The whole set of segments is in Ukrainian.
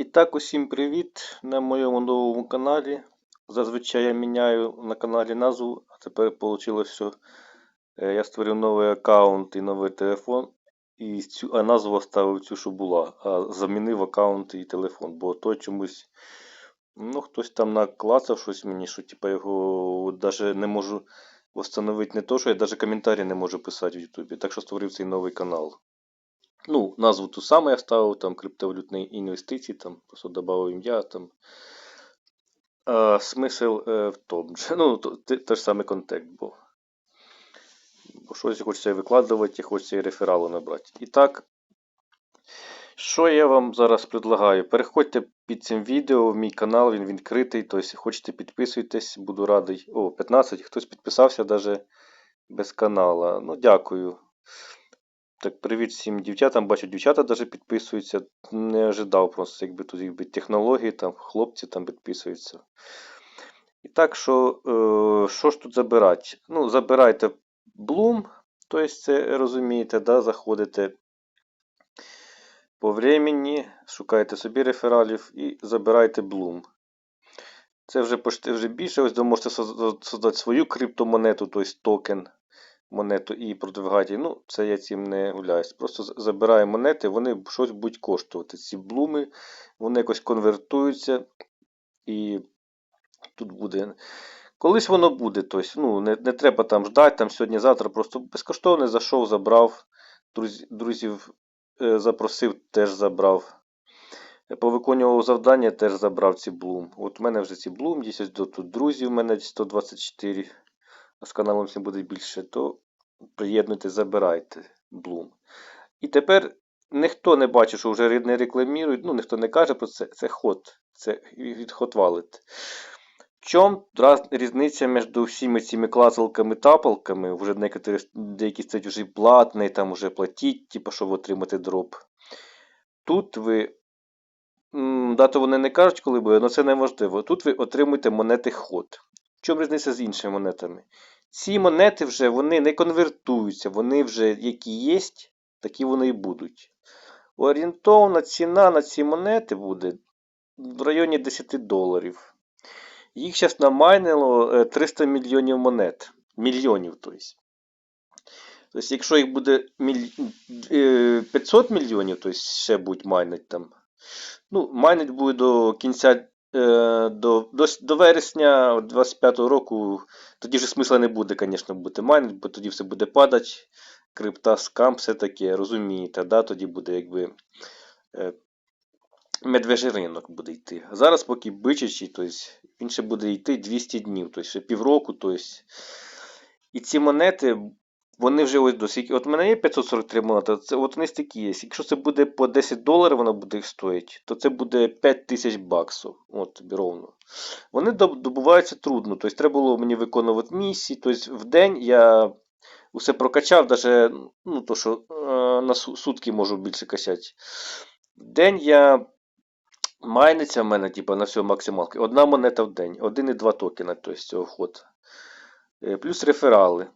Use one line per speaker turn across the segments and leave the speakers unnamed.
І так, усім привіт на моєму новому каналі. Зазвичай я міняю на каналі назву, а тепер вийшло, що е, я створив новий аккаунт і новий телефон. І цю, а назву оставив цю, що була, а замінив аккаунт і телефон, бо то чомусь. Ну, хтось там наклацав щось мені, що типа його навіть не можу встановити не то, що я навіть коментарі не можу писати в Ютубі. Так що створив цей новий канал. Ну, назву ту саму я ставив, там криптовалютні інвестиції, там просто додав ім'я. там. А, смисл е, в тому же. Ну, те, ж саме контекст був. Бо щось хочеться викладувати, хочеться і рефералу набрати. І так, що я вам зараз предлагаю? Переходьте під цим відео в мій канал, він відкритий. Тобто, хочете підписуйтесь, буду радий. О, 15, хтось підписався навіть без канала. Ну, дякую. Так, привіт всім дівчатам. Бачу, дівчата навіть підписуються. Не ожидав просто, якби тут якби технології, там хлопці там підписуються. І так, що е, що ж тут забирати? Ну, забирайте Bloom, тобто це розумієте, да, заходите по времени, шукайте собі рефералів і забирайте Bloom. Це вже вже більше. Ось ви можете создати свою криптомонету, тобто токен монету і продвигати. Ну, це я цим не гуляюсь. Просто забираю монети, вони щось будуть коштувати. Ці блуми, вони якось конвертуються. І тут буде. Колись воно буде. Тобто, ну, Не не треба там ждати, там сьогодні-завтра. Просто безкоштовно зайшов, забрав. Друз, друзів е, запросив, теж забрав. Повиконував завдання, теж забрав ці блум. От у мене вже ці блум, є тут друзів, у мене 124 з каналом всім буде більше, то приєднуйте, забирайте Bloom. І тепер ніхто не бачить, що вже не рекламують, ну ніхто не каже про це. Це ход, це від Hot. В чому різниця між всіми цими клацалками тапалками, вже деякі стають вже платні, там вже платіть, типу, щоб отримати дроп. Тут ви. Дату вони не кажуть, коли буде, але це неможливо. Тут ви отримуєте монети ход. В чому різниця з іншими монетами? Ці монети вже вони не конвертуються, вони вже які є, такі вони і будуть. Орієнтовна ціна на ці монети буде в районі 10 доларів. Їх зараз намайнило 300 мільйонів монет. Мільйонів, тобто. Тобто, якщо їх буде 500 мільйонів, то ще будуть майнити там. Ну, майнить буде до кінця Е, до до, до вересня 25 року тоді вже смисла не буде, звісно, бути майнинг, бо тоді все буде падати. Крипта, скам, все таке, розумієте, да? тоді буде якби е, медвежий ринок буде йти. Зараз поки бичачий, тобто він ще буде йти 200 днів, тобто ще півроку. Тобто. І ці монети вони вже ось досі. От у мене є 543 монети, це от вони стільки є. Якщо це буде по 10 доларів, воно буде їх стоїти, то це буде 5 тисяч баксів. От тобі ровно. Вони добуваються трудно. Тобто треба було мені виконувати місії. Тобто в день я усе прокачав, навіть ну, то, що е, на сутки можу більше качати. В день я. Майниться в мене, типу, на всього максималки. Одна монета в день, 1,2 токена, тобто вход. Е, плюс реферали.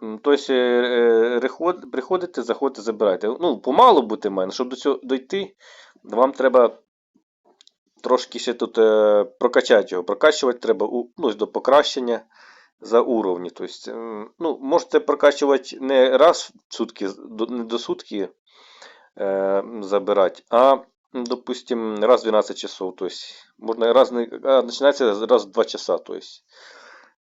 Тобто, приходите, заходите, забирайте. Ну, помалу бути мене, щоб до цього дойти, вам треба трошки ще тут е, прокачати його. Прокачувати треба ну, до покращення за уровні. Тобто, ну, Можете прокачувати не раз в сутки, не до сутки е, забирати, а, допустим, раз в 12 часов. Тобто, можна раз, починається раз в 2 часа. Тобто.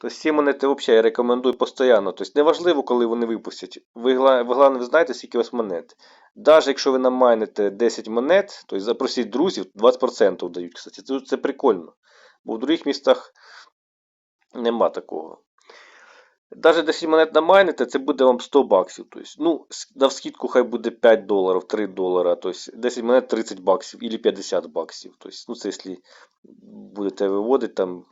Тобто ці монети взагалі я рекомендую постійно. Тобто неважливо, коли вони випустять. Ви головне, ви знаєте, скільки у вас монет. Навіть якщо ви намайните 10 монет, тобто запросіть друзів, 20% дають. кстати. Це, це прикольно. Бо в других містах нема такого. Навіть 10 монет намайните, це буде вам 100 баксів. Тобто, ну, на скидку хай буде 5 доларів, 3 долара. Тобто 10 монет 30 баксів або 50 баксів. Тобто, ну, це якщо будете виводити там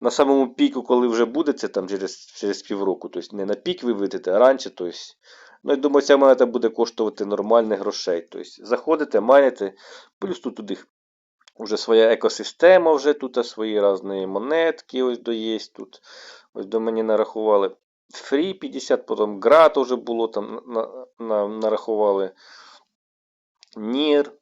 на самому піку, коли вже буде це там через через півроку. Тобто не на пік ви вийдете, а раніше. Тобто, ну, я думаю, ця монета буде коштувати нормальних грошей. Тобто, Заходите, маєте, плюс тут туди вже своя екосистема, вже тут свої різні монетки ось до тут. Ось до мені нарахували. Фрі 50, потім град вже було там на, на, нарахували. Нір.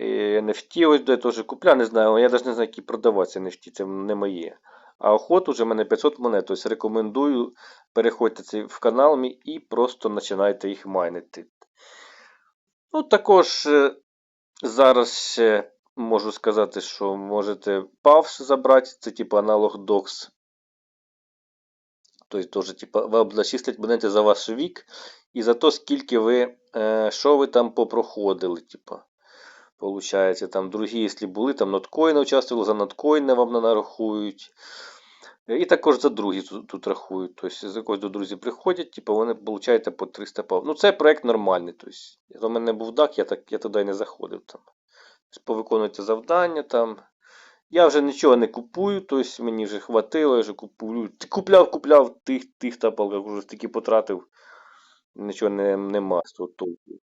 NFT ось де теж купляю, не знаю, я навіть не знаю, які продавати NFT, це не моє. А охот уже в мене 500 монет, тобто рекомендую, переходьте цей в канал мій і просто починайте їх майнити. Ну, також е, зараз ще можу сказати, що можете PAVS забрати, це типу аналог DOX. Тобто теж, типу, вам начислять монети за ваш вік і за те, скільки ви, е, що ви там попроходили, типу. Получається, там другі, якщо були, там ноткоїни участвували, за ноткоїни вам нарахують. І також за другі тут, тут рахують. Тобто, з якось до друзів приходять, типу, вони получаєте по 300 пав. Ну, це проект нормальний. Тобто, у мене був DAC, я, так, я туди не заходив. Там. Повиконуєте завдання там. Я вже нічого не купую, тобто мені вже хватило, я вже купую. Купляв, купляв тих, тих тапалках, вже стільки потратив. Нічого не, нема з того толку.